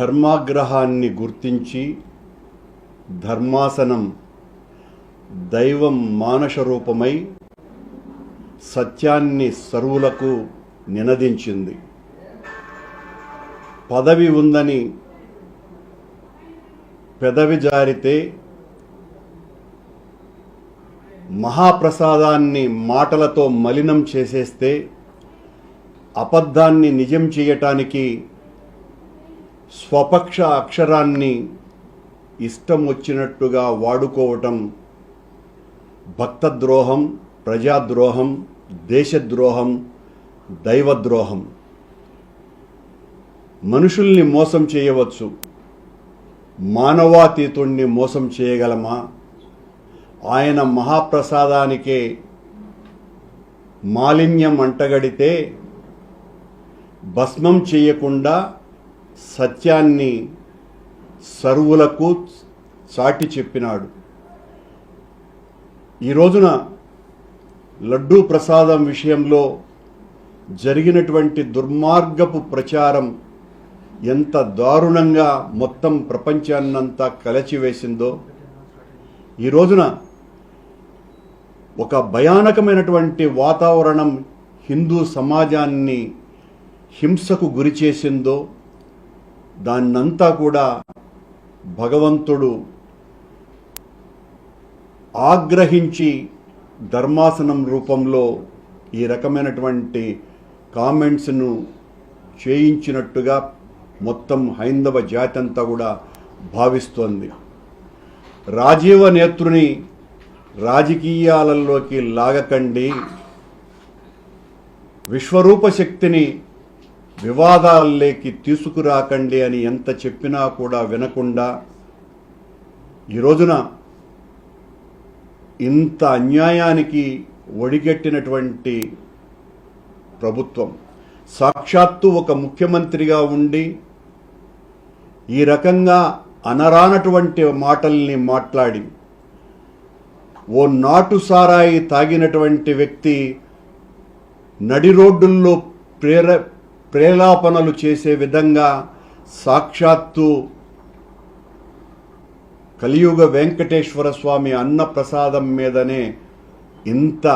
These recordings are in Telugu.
ధర్మాగ్రహాన్ని గుర్తించి ధర్మాసనం దైవం మానస రూపమై సత్యాన్ని సర్వులకు నినదించింది. పదవి ఉందని పెదవి జారితే మహాప్రసాదాన్ని మాటలతో మలినం చేసేస్తే అబద్ధాన్ని నిజం చేయటానికి స్వపక్ష అక్షరాన్ని ఇష్టం వచ్చినట్టుగా వాడుకోవటం భక్తద్రోహం ప్రజాద్రోహం దేశద్రోహం దైవద్రోహం. మనుషుల్ని మోసం చేయవచ్చు. మానవాతీతుణ్ణి మోసం చేయగలమా? ఆయన మహాప్రసాదానికే మాలిన్యం అంటగడితే భస్మం చేయకుండా సత్యాన్ని సర్వులకు చాటి చెప్పినాడు. ఈ రోజున లడ్డూ ప్రసాదం విషయంలో జరిగినటువంటి దుర్మార్గపు ప్రచారం ఎంత దారుణంగా మొత్తం ప్రపంచాన్నంతా కలచివేసిందో ఈ రోజున ఒక భయానకమైనటువంటి వాతావరణం హిందూ సమాజాన్ని హింసకు గురి చేసిందో దాన్నంతా కూడా భగవంతుడు ఆగ్రహించి ధర్మాసనం రూపంలో ఈ రకమైనటువంటి కామెంట్స్ను చేయించినట్టుగా మొత్తం హైందవ జాతి అంతా కూడా భావిస్తోంది. రాజీవ నేత్రుని రాజకీయాలలోకి లాగకండి. విశ్వరూప శక్తిని వివాదాల్లోకి తీసుకురాకండి అని ఎంత చెప్పినా కూడా వినకుండా ఈ రోజున ఇంత అన్యాయానికి ఒడిగట్టినటువంటి ప్రభుత్వం సాక్షాత్తు ఒక ముఖ్యమంత్రిగా ఉండి ఈ రకంగా అనరానటువంటి మాటల్ని మాట్లాడి ఓ నాటు సారాయి తాగినటువంటి వ్యక్తి నడి రోడ్డుల్లో ప్రేర ప్రేలాపనలు చేసే విధంగా సాక్షాత్తు కలియుగ వెంకటేశ్వర స్వామి అన్నప్రసాదం మీదనే ఇంత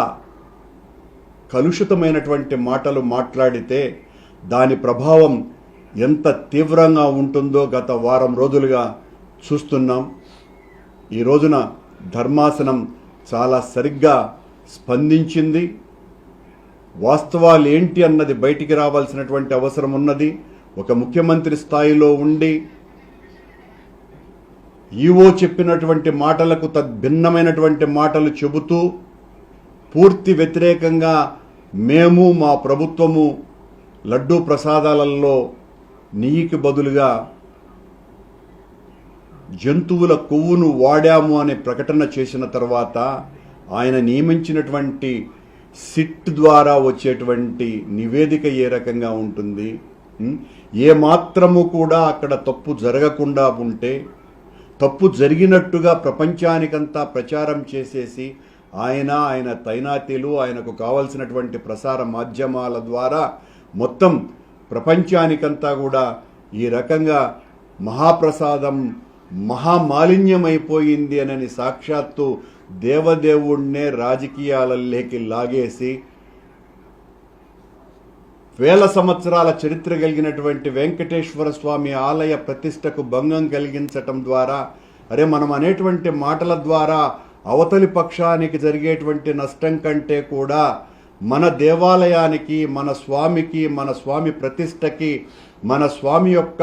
కలుషితమైనటువంటి మాటలు మాట్లాడితే దాని ప్రభావం ఎంత తీవ్రంగా ఉంటుందో గత వారం రోజులుగా చూస్తున్నాం. ఈ రోజున ధర్మాసనం చాలా సరిగ్గా స్పందించింది. వాస్తవాలు ఏంటి అన్నది బయటికి రావాల్సినటువంటి అవసరం ఉన్నది. ఒక ముఖ్యమంత్రి స్థాయిలో ఉండి ఈవో చెప్పినటువంటి మాటలకు తద్భిన్నమైనటువంటి మాటలు చెబుతూ పూర్తి వ్యతిరేకంగా మేము మా ప్రభుత్వము లడ్డూ ప్రసాదాలలో నెయ్యికి బదులుగా జంతువుల కొవ్వును వాడాము అనే ప్రకటన చేసిన తర్వాత ఆయన నియమించినటువంటి సిట్ ద్వారా వచ్చేటువంటి నివేదిక ఏ రకంగా ఉంటుంది? ఏ మాత్రము కూడా అక్కడ తప్పు జరగకుండా ఉంటే తప్పు జరిగినట్టుగా ప్రపంచానికంతా ప్రచారం చేసేసి ఆయన ఆయన తైనాతీలు ఆయనకు కావలసినటువంటి ప్రసార మాధ్యమాల ద్వారా మొత్తం ప్రపంచానికంతా కూడా ఈ రకంగా మహాప్రసాదం మహామాలిన్యమైపోయింది అనని సాక్షాత్తు దేవదేవుణ్ణే రాజకీయాలలోకి లాగేసి వేల సంవత్సరాల చరిత్ర కలిగినటువంటి వెంకటేశ్వర స్వామి ఆలయ ప్రతిష్టకు భంగం కలిగించటం ద్వారా అరే మనం అనేటువంటి మాటల ద్వారా అవతలి పక్షానికి జరిగేటువంటి నష్టం కంటే కూడా మన దేవాలయానికి మన స్వామికి మన స్వామి ప్రతిష్టకి మన స్వామి యొక్క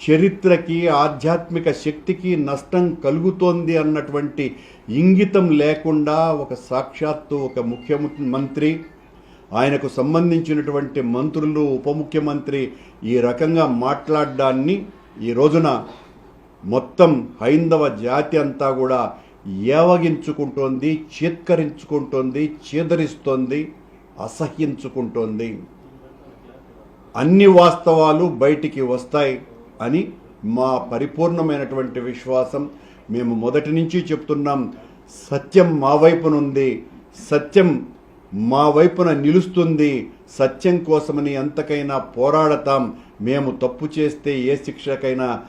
చరిత్రకి ఆధ్యాత్మిక శక్తికి నష్టం కలుగుతోంది అన్నటువంటి ఇంగితం లేకుండా ఒక సాక్షాత్తు ఒక ముఖ్యమంత్రి ఆయనకు సంబంధించినటువంటి మంత్రులు ఉప ముఖ్యమంత్రి ఈ రకంగా మాట్లాడడాన్ని ఈ రోజున మొత్తం హైందవ జాతి అంతా కూడా ఏవగించుకుంటోంది చేత్కరించుకుంటోంది చేదరిస్తోంది అసహ్యించుకుంటోంది. అన్ని వాస్తవాలు బయటికి వస్తాయి. అని మా పరిపూర్ణమైనటువంటి విశ్వాసం మేము మొదటి నుంచి చెప్తున్నాం. సత్యం మా వైపునుంది. సత్యం మా వైపున నిలుస్తుంది. సత్యం కోసమని ఎంతకైనా పోరాడతాం. మేము తప్పు చేస్తే ఏ శిక్షకైనా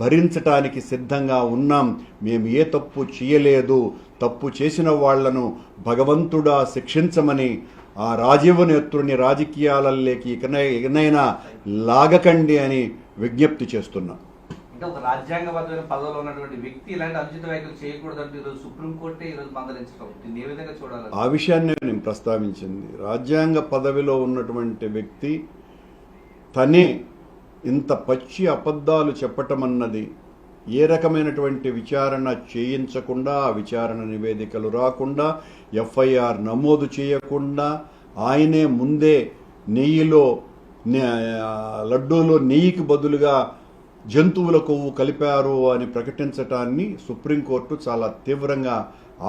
భరించటానికి సిద్ధంగా ఉన్నాం. మేము ఏ తప్పు చేయలేదు. తప్పు చేసిన వాళ్ళను భగవంతుడా శిక్షించమని ఆ రాజీవ నేత్రుని రాజకీయాలలోకి ఇకనై ఇకనైనా లాగకండి అని విజ్ఞప్తి చేస్తున్నా. అంటే ఒక రాజ్యాంగబద్ధమైన పదవిలో ఉన్నటువంటి వ్యక్తి ఇలాంటి అనుచిత వ్యాఖ్యలు చేయకూడదంటే ఈరోజు సుప్రీంకోర్టే ఈరోజు మందలించడం. దీన్ని ఏ విధంగా చూడాలి ఆ విషయాన్ని నేను ప్రస్తావించింది. రాజ్యాంగ పదవిలో ఉన్నటువంటి వ్యక్తి తనే ఇంత పచ్చి అబద్ధాలు చెప్పటం అన్నది ఏ రకమైనటువంటి విచారణ చేయించకుండా ఆ విచారణ నివేదికలు రాకుండా ఎఫ్ఐఆర్ నమోదు చేయకుండా ఆయనే ముందే నెయ్యిలో లడ్డూలో నెయ్యికి బదులుగా జంతువుల కొవ్వు కలిపారు అని ప్రకటించటాన్ని సుప్రీంకోర్టు చాలా తీవ్రంగా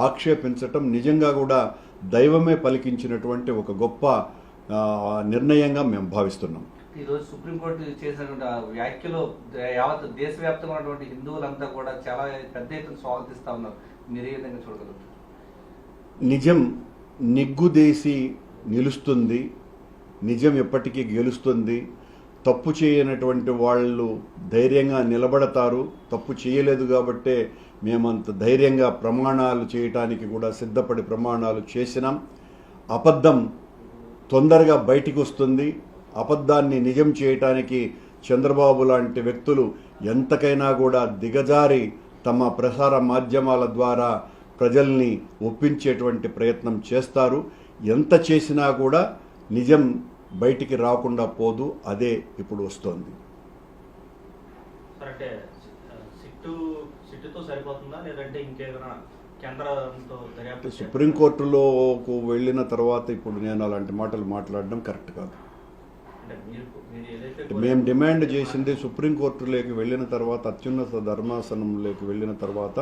ఆక్షేపించటం నిజంగా కూడా దైవమే పలికించినటువంటి ఒక గొప్ప నిర్ణయంగా మేము భావిస్తున్నాం. ఈ రోజు సుప్రీంకోర్టు చేసినటువంటి వ్యాఖ్యలు యావత్ దేశవ్యాప్తంగా ఉన్నటువంటి హిందువులంతా కూడా చాలా పెద్ద ఎత్తున స్వాగతిస్తా ఉన్నారు. మీరు ఏ విధంగా చూడగలుగుతారు? నిజం నిగ్గుదేసి నిలుస్తుంది. నిజం ఎప్పటికీ గెలుస్తుంది. తప్పు చేయనటువంటి వాళ్ళు ధైర్యంగా నిలబడతారు. తప్పు చేయలేదు కాబట్టే మేమంత ధైర్యంగా ప్రమాణాలు చేయటానికి కూడా సిద్ధపడి ప్రమాణాలు చేసినాం. అబద్ధం తొందరగా బయటికి వస్తుంది అబద్ధాన్ని నిజం చేయటానికి చంద్రబాబు లాంటి వ్యక్తులు ఎంతకైనా కూడా దిగజారి తమ ప్రసార మాధ్యమాల ద్వారా ప్రజల్ని ఒప్పించేటువంటి ప్రయత్నం చేస్తారు. ఎంత చేసినా కూడా నిజం బయటికి రాకుండా పోదు అదే ఇప్పుడు వస్తోంది? సుప్రీంకోర్టులోకి వెళ్ళిన తర్వాత ఇప్పుడు నేను అలాంటి మాటలు మాట్లాడడం కరెక్ట్ కాదు. మేము డిమాండ్ చేసింది సుప్రీంకోర్టులోకి వెళ్ళిన తర్వాత అత్యున్నత ధర్మాసనంలోకి వెళ్ళిన తర్వాత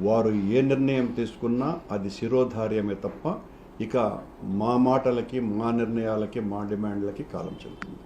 వారు ఏ నిర్ణయం తీసుకున్నా అది శిరోధార్యమే తప్ప ఇక మా మాటలకి మా నిర్ణయాలకి మా డిమాండ్లకి కాలం చెల్లుతుంది